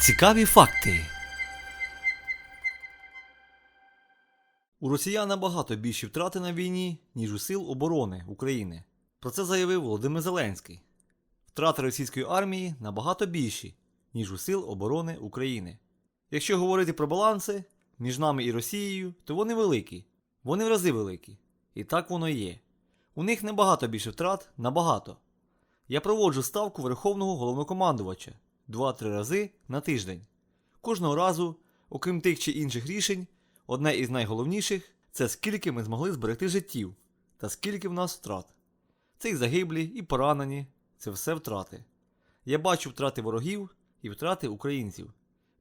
Цікаві факти. У росіян набагато більші втрати на війні, ніж у сил оборони України. Про це заявив Володимир Зеленський. Втрати російської армії набагато більші, ніж у сил оборони України. Якщо говорити про баланси між нами і Росією, то вони великі. Вони в рази великі. І так воно є. У них набагато більше втрат, набагато. Я проводжу ставку Верховного головнокомандувача 2-3 рази на тиждень. Кожного разу, окрім тих чи інших рішень, одне із найголовніших це скільки ми змогли зберегти життів та скільки в нас втрат. Це і загиблі, і поранені, це все втрати. Я бачу втрати ворогів і втрати українців.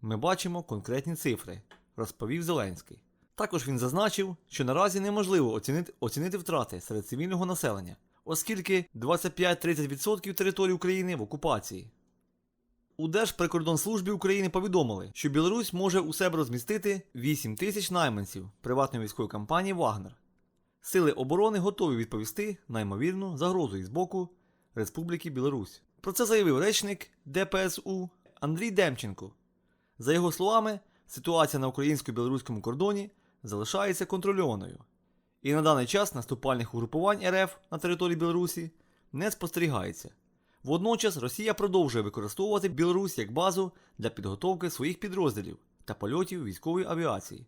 Ми бачимо конкретні цифри, розповів Зеленський. Також він зазначив, що наразі неможливо оцінити, оцінити втрати серед цивільного населення, оскільки 25-30% території України в окупації. У Держприкордонслужбі України повідомили, що Білорусь може у себе розмістити 8 тисяч найманців приватної військової компанії Вагнер. Сили оборони готові відповісти на ймовірну загрозу із боку Республіки Білорусь. Про це заявив речник ДПСУ Андрій Демченко. За його словами, ситуація на українсько-білоруському кордоні залишається контрольованою. І на даний час наступальних угрупувань РФ на території Білорусі не спостерігається. Водночас Росія продовжує використовувати Білорусь як базу для підготовки своїх підрозділів та польотів військової авіації.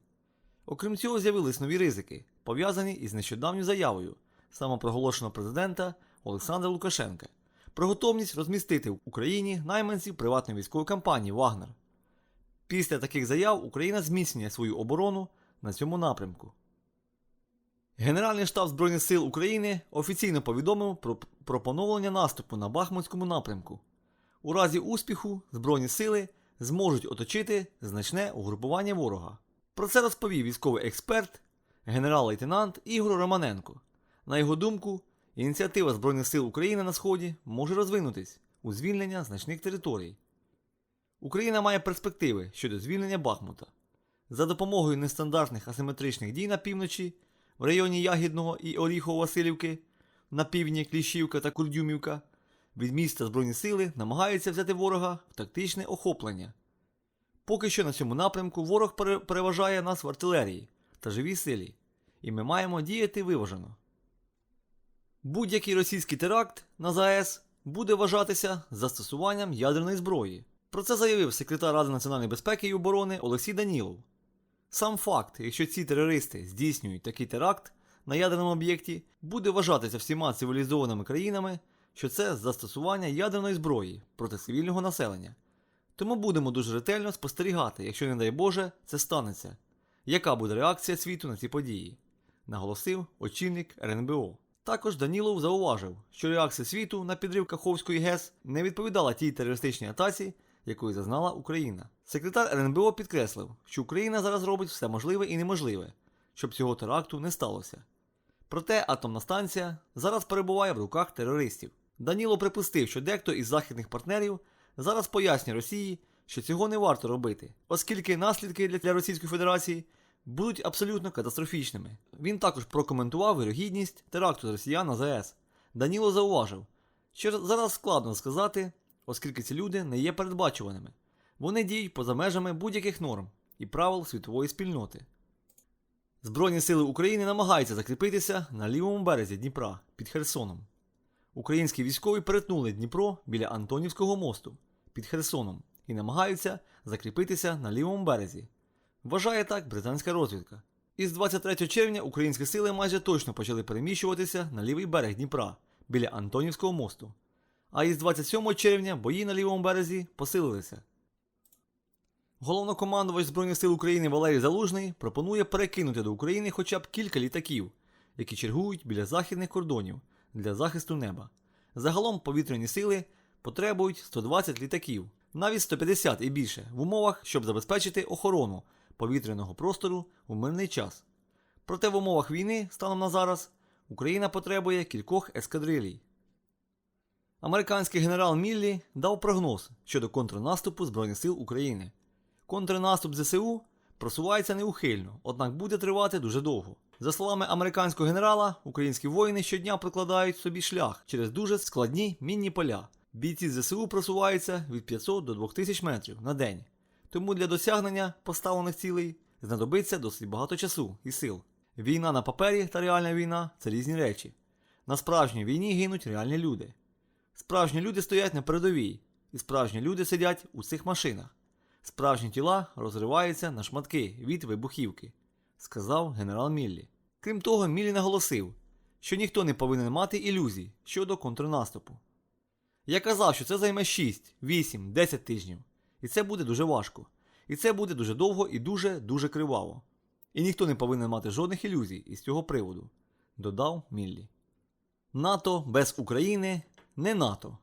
Окрім цього, з'явились нові ризики, пов'язані із нещодавньою заявою самопроголошеного президента Олександра Лукашенка про готовність розмістити в Україні найманців приватної військової компанії Вагнер. Після таких заяв Україна зміцнює свою оборону на цьому напрямку. Генеральний штаб Збройних сил України офіційно повідомив про, про поновлення наступу на Бахмутському напрямку. У разі успіху Збройні сили зможуть оточити значне угрупування ворога. Про це розповів військовий експерт, генерал-лейтенант Ігор Романенко. На його думку, ініціатива Збройних сил України на Сході може розвинутись у звільнення значних територій. Україна має перспективи щодо звільнення Бахмута. За допомогою нестандартних асиметричних дій на півночі, в районі Ягідного і Оріхово-Василівки, на півдні Кліщівка та Курдюмівка, від міста Збройні сили намагаються взяти ворога в тактичне охоплення. Поки що на цьому напрямку ворог переважає нас в артилерії та живій силі, і ми маємо діяти виважено. Будь-який російський теракт на ЗАЕС буде вважатися застосуванням ядерної зброї. Про це заявив секретар Ради національної безпеки і оборони Олексій Данілов. Сам факт, якщо ці терористи здійснюють такий теракт на ядерному об'єкті, буде вважатися всіма цивілізованими країнами, що це застосування ядерної зброї проти цивільного населення. Тому будемо дуже ретельно спостерігати, якщо, не дай Боже, це станеться. Яка буде реакція світу на ці події? наголосив очільник РНБО. Також Данілов зауважив, що реакція світу на підрив Каховської ГЕС не відповідала тій терористичній атаці, якої зазнала Україна. Секретар РНБО підкреслив, що Україна зараз робить все можливе і неможливе, щоб цього теракту не сталося. Проте атомна станція зараз перебуває в руках терористів. Даніло припустив, що дехто із західних партнерів зараз пояснює Росії, що цього не варто робити, оскільки наслідки для- Російської Федерації будуть абсолютно катастрофічними. Він також прокоментував вирогідність теракту з росіян на ЗАЕС. Даніло зауважив, що зараз складно сказати, оскільки ці люди не є передбачуваними. Вони діють поза межами будь-яких норм і правил світової спільноти. Збройні сили України намагаються закріпитися на лівому березі Дніпра під Херсоном. Українські військові перетнули Дніпро біля Антонівського мосту під Херсоном і намагаються закріпитися на лівому березі. Вважає так британська розвідка. Із 23 червня українські сили майже точно почали переміщуватися на лівий берег Дніпра біля Антонівського мосту. А із 27 червня бої на лівому березі посилилися. Головнокомандувач Збройних сил України Валерій Залужний пропонує перекинути до України хоча б кілька літаків, які чергують біля західних кордонів для захисту неба. Загалом повітряні сили потребують 120 літаків, навіть 150 і більше, в умовах, щоб забезпечити охорону повітряного простору у мирний час. Проте в умовах війни, станом на зараз, Україна потребує кількох ескадрилій. Американський генерал Міллі дав прогноз щодо контрнаступу Збройних сил України. Контрнаступ ЗСУ просувається неухильно, однак буде тривати дуже довго. За словами американського генерала, українські воїни щодня прокладають собі шлях через дуже складні мінні поля. Бійці ЗСУ просуваються від 500 до 2000 метрів на день. Тому для досягнення поставлених цілей знадобиться досить багато часу і сил. Війна на папері та реальна війна це різні речі. На справжній війні гинуть реальні люди. Справжні люди стоять на передовій, і справжні люди сидять у цих машинах. Справжні тіла розриваються на шматки від вибухівки, сказав генерал Міллі. Крім того, Міллі наголосив, що ніхто не повинен мати ілюзій щодо контрнаступу. Я казав, що це займе 6, 8, 10 тижнів, і це буде дуже важко. І це буде дуже довго і дуже дуже криваво. І ніхто не повинен мати жодних ілюзій із цього приводу, додав Міллі. НАТО без України не НАТО.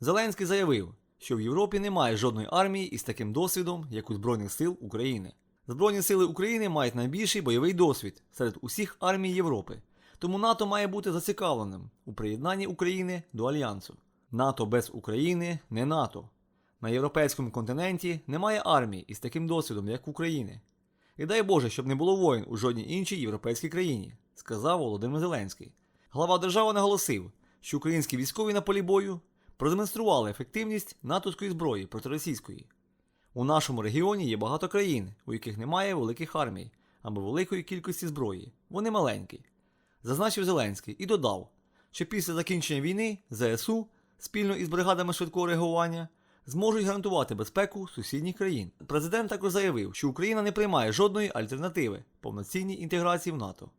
Зеленський заявив, що в Європі немає жодної армії із таким досвідом, як у Збройних сил України. Збройні сили України мають найбільший бойовий досвід серед усіх армій Європи, тому НАТО має бути зацікавленим у приєднанні України до альянсу. НАТО без України не НАТО. На європейському континенті немає армії із таким досвідом, як в Україні. І дай Боже, щоб не було воїн у жодній іншій європейській країні, сказав Володимир Зеленський. Глава держави наголосив, що українські військові на полі бою продемонстрували ефективність натовської зброї проти російської. У нашому регіоні є багато країн, у яких немає великих армій або великої кількості зброї. Вони маленькі. Зазначив Зеленський і додав, що після закінчення війни ЗСУ спільно із бригадами швидкого реагування зможуть гарантувати безпеку сусідніх країн. Президент також заявив, що Україна не приймає жодної альтернативи повноцінній інтеграції в НАТО.